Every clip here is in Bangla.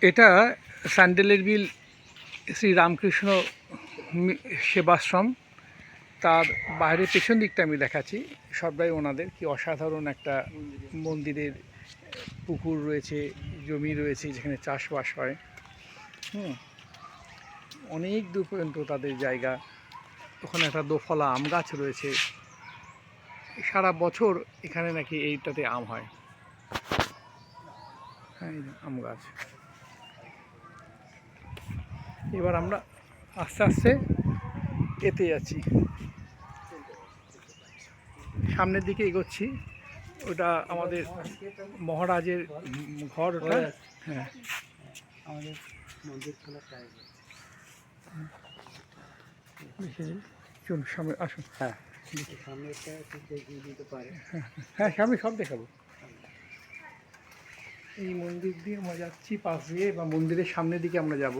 এটা স্যান্ডেলের বিল শ্রী রামকৃষ্ণ সেবাশ্রম। তার বাইরের পেছন দিকটা আমি দেখাচ্ছি। সবটাই ওনাদের কি অসাধারণ একটা মন্দিরের পুকুর রয়েছে, জমি রয়েছে যেখানে চাষবাস হয়। হুম। অনেক দূর পর্যন্ত তাদের জায়গা। ওখানে একটা দোফলা আম গাছ রয়েছে। সারা বছর এখানে নাকি এইটাতে আম হয়। হ্যাঁ আম গাছ। এবার আমরা আস্তে আস্তে এতে যাচ্ছি। সামনের দিকে এগোচ্ছি। ওটা আমাদের মহারাজের ঘর ওটা। হ্যাঁ। আমাদের। চলুন সামনে আসুন। হ্যাঁ। সামনে দিতে পারে হ্যাঁ সামনে সব দেখাবো। এই মন্দির দিয়ে আমরা যাচ্ছি পাশ দিয়ে বা মন্দিরের সামনের দিকে আমরা যাব।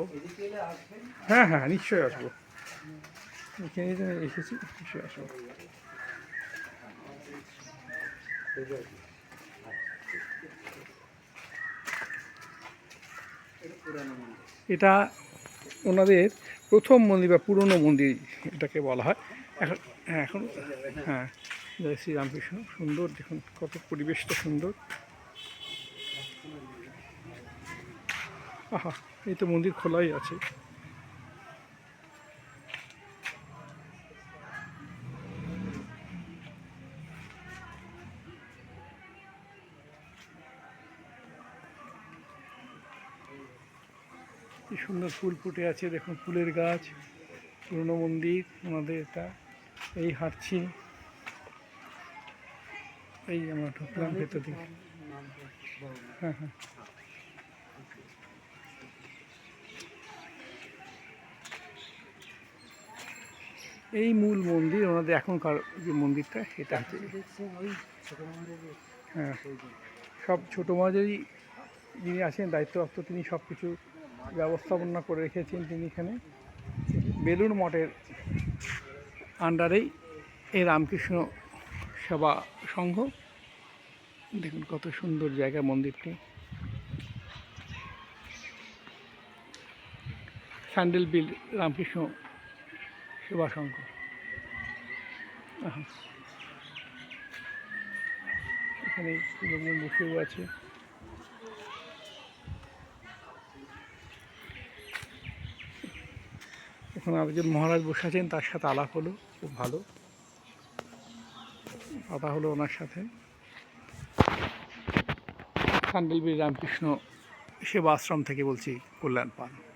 হ্যাঁ হ্যাঁ নিশ্চয়ই আসব। এখানে এসেছি, নিশ্চয়ই আসব। এটা ওনাদের প্রথম মন্দির বা পুরনো মন্দির এটাকে বলা হয়। এখন হ্যাঁ এখন হ্যাঁ জয় শ্রীরামকৃষ্ণ সুন্দর, দেখুন কত পরিবেশটা সুন্দর। আহা, এই তো মন্দির খোলাই আছে। কি সুন্দর ফুল ফুটে আছে, দেখুন ফুলের গাছ, পুরনো মন্দির ওনাদের এটা, এই হাঁটছি। এই আমরা ঢুকলাম ভেতর দিকে। হ্যাঁ হ্যাঁ। এই মূল মন্দির ওনাদের এখনকার যে মন্দিরটা সেটা হচ্ছে মন্দির হ্যাঁ। সব ছোটো মাঝেরই যিনি আছেন দায়িত্বপ্রাপ্ত তিনি সব কিছু ব্যবস্থাপনা করে রেখেছেন তিনি এখানে। বেলুর মঠের আন্ডারেই এই রামকৃষ্ণ সেবা সংঘ। দেখুন কত সুন্দর জায়গা মন্দিরটি। স্যান্ডেল বিল রামকৃষ্ণ আহা। এখানে লোকজন বসেও আছে। এখন আরেকজন মহারাজ বসে আছেন, তার সাথে আলাপ হলো, খুব ভালো। কথা হলো ওনার সাথে। খান্ডেলবীর রামকৃষ্ণ সেবা আশ্রম থেকে বলছি কল্যাণ পান।